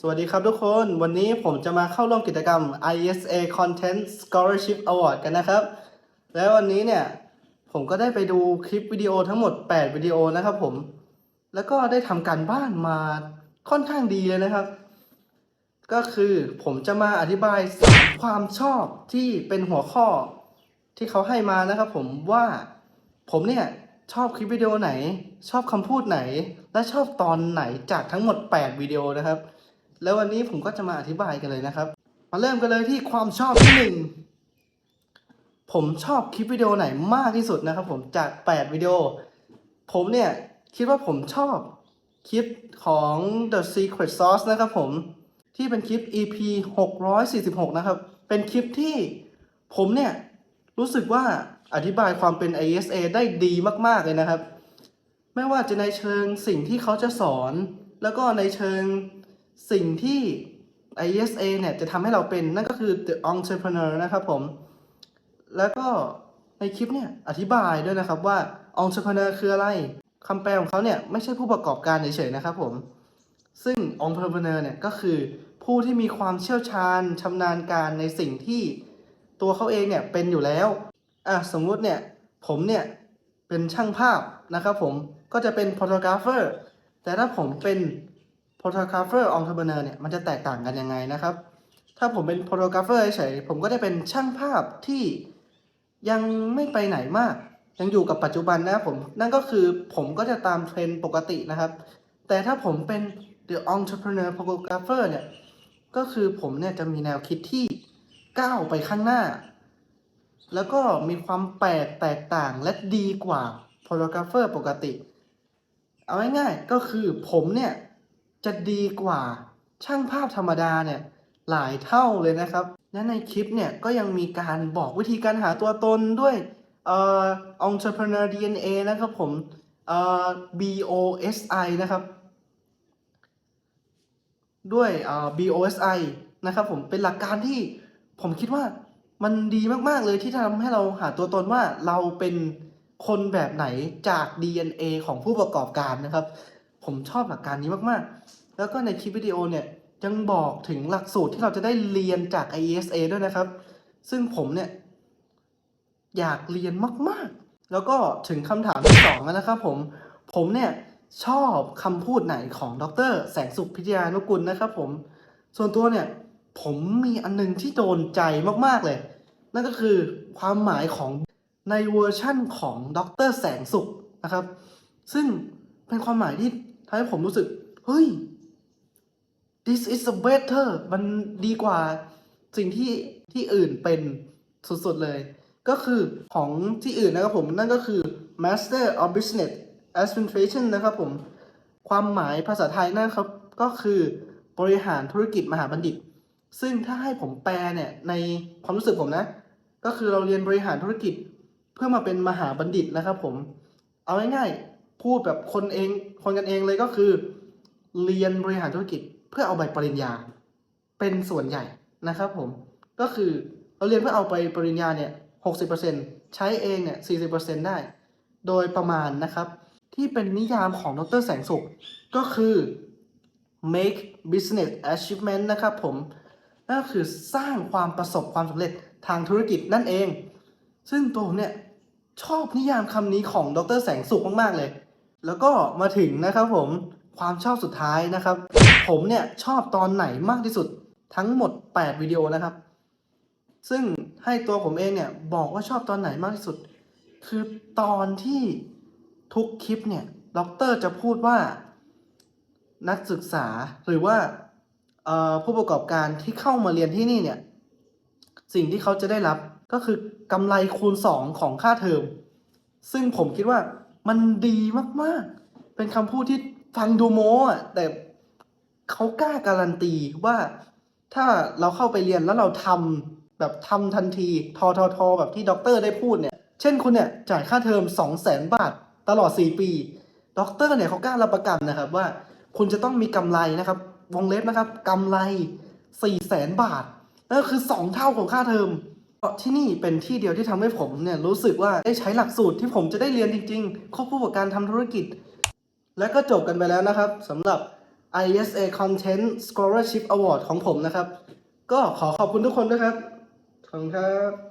สวัสดีครับทุกคน วันนี้ผมจะมาเข้าร่วมกิจกรรม ISA Content Scholarship Award กันนะครับ แล้ววันนี้เนี่ย ผมก็ได้ไปดูคลิปวิดีโอทั้งหมด 8 วิดีโอนะครับผม แล้วก็ได้ทำการบ้านมาค่อนข้างดีเลยนะครับ ก็คือผมจะมาอธิบายความชอบที่เป็นหัวข้อที่เขาให้มานะครับผมว่าผมเนี่ยชอบคลิปวิดีโอไหน ชอบคำพูดไหน และชอบตอนไหนจากทั้งหมด 8 วิดีโอนะครับ แล้ววันนี้ผมก็จะมาอธิบายกันเลยนะครับ มาเริ่มกันเลยที่ความชอบที่หนึ่งผมชอบคลิปวิดีโอไหนมากที่สุดนะครับ ผมจาก 8 วิดีโอ ผมเนี่ยคิดว่าผมชอบคลิปของ The Secret Sauce นะครับผมที่เป็นคลิป EP 646 นะครับ เป็นคลิปที่ผมเนี่ยรู้สึกว่าอธิบายความเป็น ISA ได้ดีมากๆเลยนะครับ ไม่ว่าจะในเชิงสิ่งที่เขาจะสอน แล้วก็ในเชิง สิ่งที่ ISA เนี่ยจะทำให้เราเป็นนั่นก็คือ the entrepreneur นะครับผม แล้วก็ในคลิปเนี่ยอธิบายด้วยนะครับว่า entrepreneur คืออะไรคำแปลของเขาเนี่ยไม่ใช่ผู้ประกอบการเฉยๆนะครับผม ซึ่ง entrepreneur เนี่ยก็คือผู้ที่มีความเชี่ยวชาญชำนาญการในสิ่งที่ตัวเขาเองเนี่ยเป็นอยู่แล้วอะสมมุติเนี่ยผมเนี่ยเป็นช่างภาพนะครับผมก็จะเป็น photographer แต่ถ้าผมเป็น photographer entrepreneur เนี่ยมันจะแตกต่างกันยังไงนะครับ ถ้าผมเป็น photographer เฉยผมก็ได้เป็นช่างภาพที่ยังไม่ไปไหนมาก ยังอยู่กับปัจจุบันนะผมนั่นก็คือผมก็จะตามเทรนด์ปกตินะครับ แต่ถ้าผมเป็น the entrepreneur photographer เนี่ยก็คือผมเนี่ยจะมีแนวคิดที่ก้าวไปข้างหน้า แล้วก็มีความแปลกแตกต่างและดีกว่า photographer ปกติ เอาง่ายๆก็คือผมเนี่ย จะดีกว่าช่างภาพธรรมดาเนี่ยหลายเท่าเลยนะครับ และในคลิปเนี่ยก็ยังมีการบอกวิธีการหาตัวตนด้วยเอ่อ entrepreneur DNA นะครับผมเอ่อ BOSI นะครับ ด้วยเอ่อ BOSI นะครับผมเป็นหลักการที่ผมคิดว่ามันดีมากๆเลยที่ทำให้เราหาตัวตนว่าเราเป็นคนแบบไหนจาก DNA ของผู้ประกอบการนะครับ ผมชอบหลักการนี้มาก ๆ แล้วก็ในคลิปวิดีโอเนี่ยยังบอกถึงหลักสูตรที่เราจะได้เรียนจาก IESA ด้วยนะครับ ซึ่งผมเนี่ยอยากเรียนมาก ๆ แล้วก็ถึงคำถามที่สองแล้วนะครับผม ผมเนี่ยชอบคำพูดไหนของดร แสงสุขพิทยานุกุลนะครับผม ส่วนตัวเนี่ยผมมีอันนึงที่โดนใจมาก ๆ เลย นั่นก็คือความหมายของในเวอร์ชั่นของดร แสงสุขนะครับ ซึ่ง เป็นความหมายที่ทำให้ผมรู้สึก เฮ้ย this is a better มันดีกว่าสิ่งที่ที่อื่นเป็นสุดๆเลย ก็คือของที่อื่นนะครับผม นั่นก็คือ Master of Business Administration นะครับผม ความหมายภาษาไทยนะครับ ก็คือบริหารธุรกิจมหาบัณฑิต ซึ่งถ้าให้ผมแปลเนี่ย ในความรู้สึกผมนะ ก็คือเราเรียนบริหารธุรกิจเพื่อมาเป็นมหาบัณฑิตนะครับผม เอาง่ายๆ พูดแบบคนเอง คนกันเองเลยก็คือ เรียนบริหารธุรกิจเพื่อเอาใบปริญญา เป็นส่วนใหญ่นะครับผมก็คือเราเรียนเพื่อเอาไปปริญญาเนี่ย60%ใช้เองเนี่ย40%ได้ โดยประมาณนะครับ ที่เป็นนิยามของดรแสงสุข ก็คือ make business achievement นะครับผมนั่นก็คือสร้างความประสบความสำเร็จทางธุรกิจนั่นเอง ซึ่งตัวผมเนี่ยชอบนิยามคำนี้ของดรแสงสุขมาก ๆ เลย แล้วก็มาถึงนะครับผมความชอบสุดท้ายนะครับ ผมเนี่ยชอบตอนไหนมากที่สุดทั้งหมด 8 วิดีโอนะครับ ซึ่งให้ตัวผมเองเนี่ยบอกว่าชอบตอนไหนมากที่สุด คือตอนที่ทุกคลิปเนี่ยด็อกเตอร์จะพูดว่านักศึกษาหรือว่าผู้ประกอบการที่เข้ามาเรียนที่นี่เนี่ยสิ่งที่เขาจะได้รับก็คือกำไรคูณ 2 ของค่าเทอม ซึ่งผมคิดว่า มันดีมากๆ เป็นคำพูดที่ฟังดูโม้อะแต่เขากล้าการันตีว่าถ้าเราเข้าไปเรียนแล้วเราทำแบบทำทันทีทอทอทอแบบที่ด็อกเตอร์ได้พูดเนี่ย เช่นคุณเนี่ยจ่ายค่าเทอม 2 0 0 0 0 0บาทตลอด 4 ปีด็อกเตอร์เนี่ยเขากล้ารับประกันนะครับว่าคุณจะต้องมีกำไรนะครับ วงเล็บนะครับกำไร 4 0 0 0 0 0บาทนั่นก็คือ 2 เท่าของค่าเทอม เพราะที่นี่เป็นที่เดียวที่ทำให้ผมเนี่ยรู้สึกว่าได้ใช้หลักสูตรที่ผมจะได้เรียนจริงๆควบคู่กับการทำธุรกิจ และก็จบกันไปแล้วนะครับสำหรับ ISA Content Scholarship Award ของผมนะครับ ก็ขอขอบคุณทุกคนด้วยครับ ขอบคุณครับ